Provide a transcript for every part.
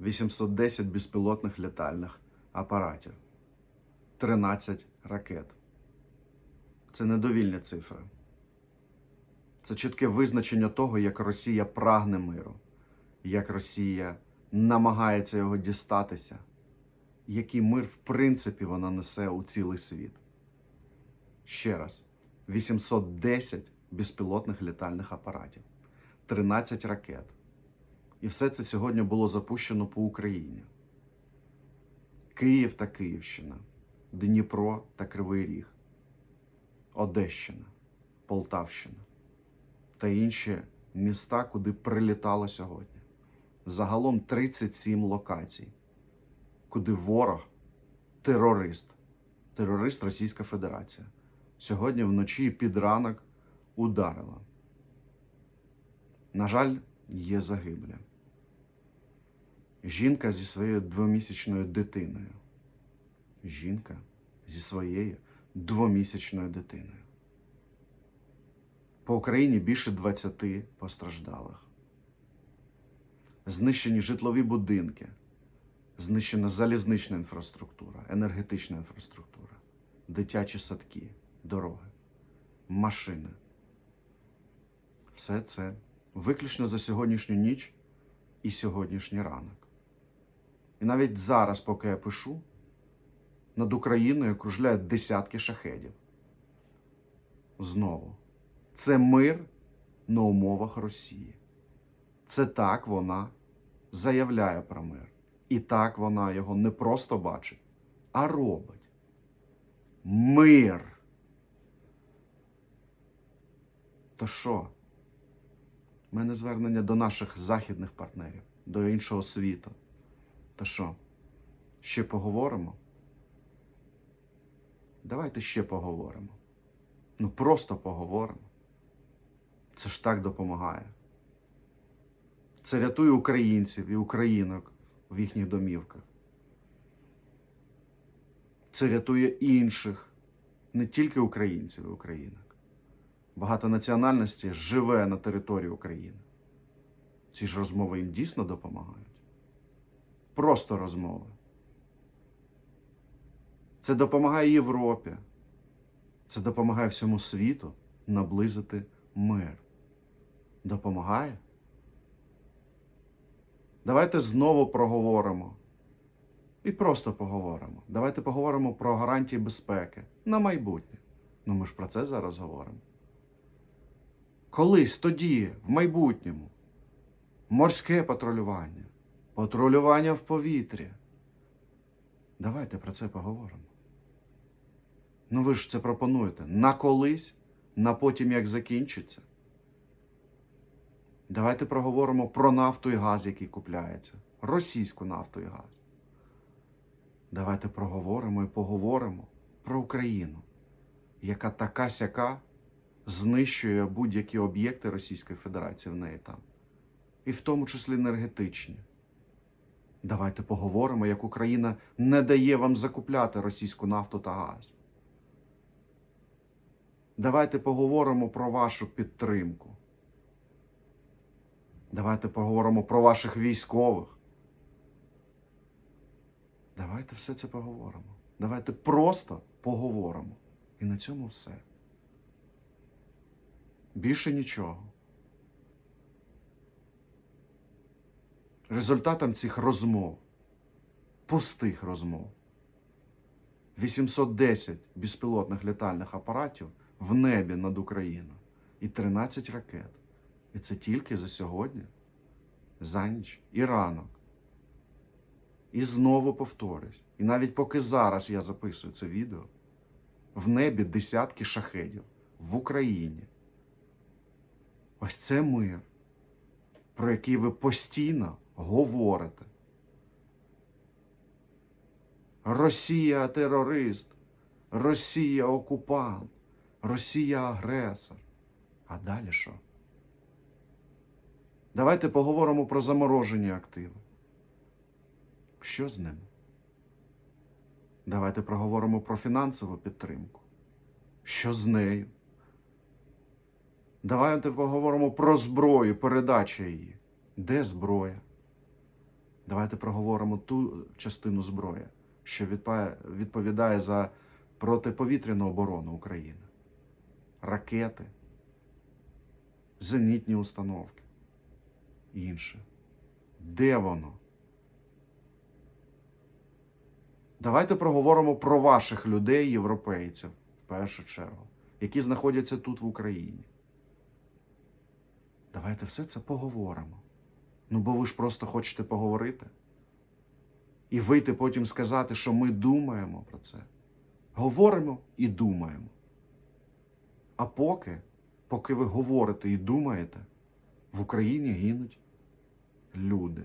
810 безпілотних літальних апаратів, 13 ракет. Це недовільні цифри. Це чітке визначення того, як Росія прагне миру, як Росія намагається його дістатися, який мир, в принципі, вона несе у цілий світ. Ще раз: 810 безпілотних літальних апаратів, 13 ракет. І все це сьогодні було запущено по Україні. Київ та Київщина, Дніпро та Кривий Ріг, Одещина, Полтавщина та інші міста, куди прилітало сьогодні. Загалом 37 локацій, куди ворог, терорист, терорист Російська Федерація, сьогодні вночі під ранок ударила. На жаль, є загиблі. Жінка зі своєю двомісячною дитиною. Жінка зі своєю двомісячною дитиною. По Україні більше 20 постраждалих. Знищені житлові будинки, знищена залізнична інфраструктура, енергетична інфраструктура, дитячі садки, дороги, машини. Все це виключно за сьогоднішню ніч і сьогоднішній ранок. І навіть зараз, поки я пишу, над Україною кружляють десятки шахедів. Знову, це мир на умовах Росії. Це так вона заявляє про мир. І так вона його не просто бачить, а робить. Мир. То що? Мене звернення до наших західних партнерів, до іншого світу. То що, ще поговоримо? Давайте ще поговоримо. Ну, просто поговоримо. Це ж так допомагає. Це рятує українців і українок в їхніх домівках. Це рятує інших, не тільки українців і українок. Багато національностей живе на території України. Ці ж розмови їм дійсно допомагають. Просто розмови. Це допомагає Європі. Це допомагає всьому світу наблизити мир. Допомагає? Давайте знову проговоримо. І просто поговоримо. Давайте поговоримо про гарантії безпеки на майбутнє. Ну ми ж про це зараз говоримо. Колись тоді, в майбутньому, морське патрулювання, патрулювання в повітрі. Давайте про це поговоримо. Ну ви ж це пропонуєте на колись, на потім як закінчиться. Давайте проговоримо про нафту і газ, який купляється. Російську нафту і газ. Давайте проговоримо і поговоримо про Україну, яка така сяка знищує будь-які об'єкти Російської Федерації в неї там, і в тому числі енергетичні. Давайте поговоримо, як Україна не дає вам закупляти російську нафту та газ. Давайте поговоримо про вашу підтримку. Давайте поговоримо про ваших військових. Давайте все це поговоримо. Давайте просто поговоримо. І на цьому все. Більше нічого. Результатом цих розмов, пустих розмов, 810 безпілотних літальних апаратів в небі над Україною і 13 ракет. І це тільки за сьогодні, за ніч і ранок. І знову повторюсь. І навіть поки зараз я записую це відео, в небі десятки шахедів в Україні. Ось це мир, про який ви постійно говорите. Росія терорист, Росія окупант, Росія агресор. А далі що? Давайте поговоримо про заморожені активи. Що з ними? Давайте проговоримо про фінансову підтримку. Що з нею? Давайте поговоримо про зброю, передачу її. Де зброя? Давайте проговоримо ту частину зброї, що відповідає за протиповітряну оборону України. Ракети, зенітні установки і інше. Де воно? Давайте проговоримо про ваших людей, європейців, в першу чергу, які знаходяться тут в Україні. Давайте все це поговоримо. Ну, бо ви ж просто хочете поговорити. І вийти потім сказати, що ми думаємо про це. Говоримо і думаємо. А поки, поки ви говорите і думаєте, в Україні гинуть люди.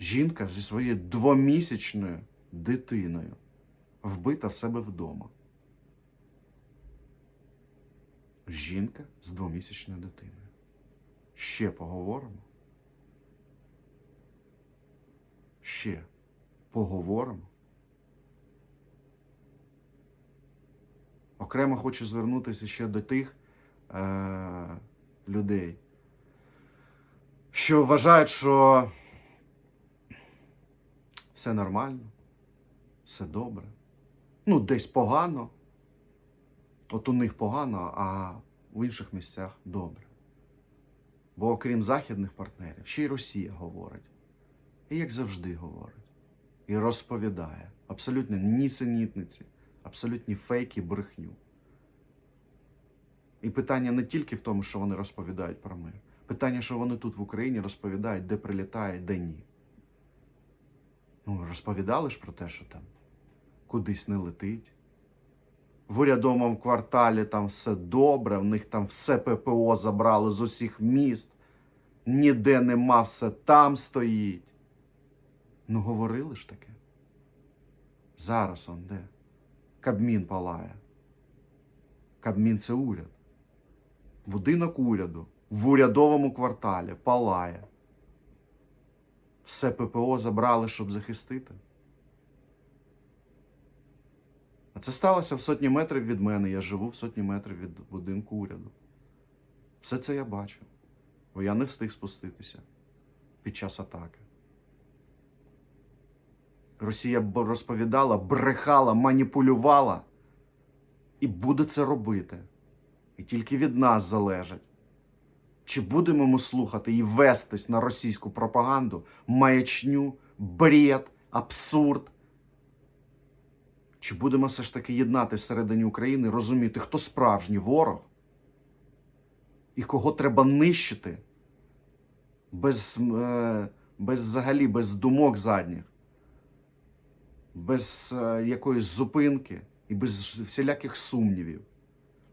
Жінка зі своєю двомісячною дитиною вбита в себе вдома. Жінка з двомісячною дитиною. Ще поговоримо. Ще поговоримо. Окремо хочу звернутися ще до тих е- людей, що вважають, що все нормально, все добре. Ну, десь погано. От у них погано, а в інших місцях добре. Бо окрім західних партнерів, ще й Росія говорить. І як завжди говорить. І розповідає абсолютно нісенітниці, абсолютні фейки, брехню. І питання не тільки в тому, що вони розповідають про мир. Питання, що вони тут в Україні розповідають, де прилітає, де ні. Ну, розповідали ж про те, що там кудись не летить. В урядовому кварталі там все добре, в них там все ППО забрали з усіх міст, ніде нема, все там стоїть. Ну, говорили ж таке. Зараз он де? Кабмін палає. Кабмін це уряд. Будинок уряду в урядовому кварталі палає. Все ППО забрали, щоб захистити. А це сталося в сотні метрів від мене. Я живу в сотні метрів від будинку уряду. Все це я бачу, бо я не встиг спуститися під час атаки. Росія розповідала, брехала, маніпулювала і буде це робити. І тільки від нас залежить. Чи будемо ми слухати і вестись на російську пропаганду, маячню, бред, абсурд? Чи будемо все ж таки єднати всередині України, розуміти, хто справжній ворог і кого треба нищити без, е, без взагалі без думок задніх, без е, якоїсь зупинки і без всіляких сумнівів.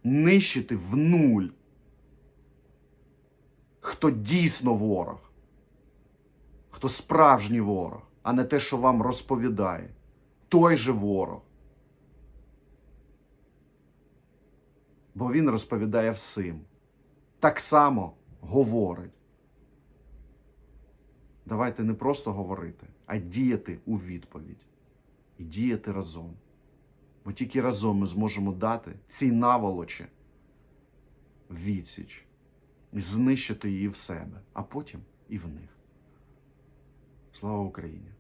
Нищити в нуль. Хто дійсно ворог, хто справжній ворог, а не те, що вам розповідає. Той же ворог. Бо він розповідає всім. Так само говорить. Давайте не просто говорити, а діяти у відповідь. І діяти разом. Бо тільки разом ми зможемо дати цій наволочі відсіч і знищити її в себе, а потім і в них. Слава Україні!